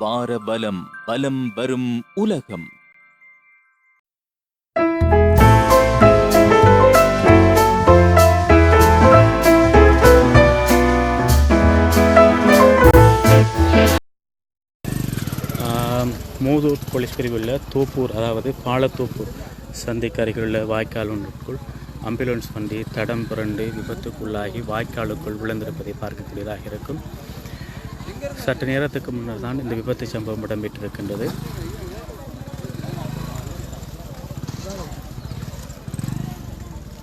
வார பலம் பலம் வரும் உலகம். மூதூர் போலீஸ் பிரிவில் தோப்பூர் அதாவது பாலத்தோப்பூர் சந்திக்கு அருகில் உள்ள வாய்க்கால் ஒன்றுக்குள் அம்புலன்ஸ் வண்டி தடம் புரண்டு விபத்துக்குள்ளாகி வாய்க்காலுக்குள் விழுந்திருப்பதை பார்க்கக்கூடியதாக இருக்கும். சற்று நேரத்துக்கு முன்னர் தான் இந்த விபத்து சம்பவம் இடம்பெற்றிருக்கின்றது.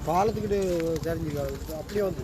பாலத்துக்கிட்டு தெரிஞ்சுக்கலாம் அப்படியே வந்து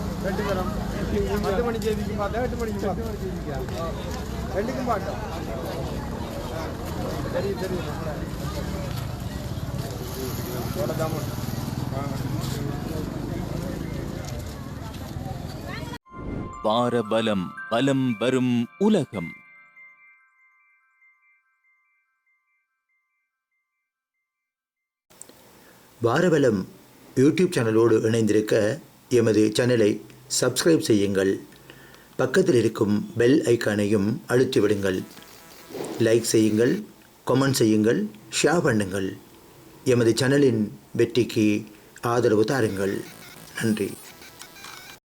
ரெண்டு தரம் பத்து மணி செய்திக்கும் பார்த்தா எட்டு மணிக்கு பார்த்தா ரெண்டுக்கும் பார்த்தோம் தெரியும் தெரியும் வார பலம் பலம் வரும் உலகம். வாரவலம் யூடியூப் சேனலோடு இணைந்திருக்க எமது சேனலை சப்ஸ்கிரைப் செய்யுங்கள். பக்கத்தில் இருக்கும் பெல் ஐக்கானையும் அழுத்திவிடுங்கள் லைக் செய்யுங்கள் கமெண்ட் செய்யுங்கள் ஷேர் பண்ணுங்கள். எமது சேனலின் வெற்றிக்கு ஆதரவு தாருங்கள். நன்றி.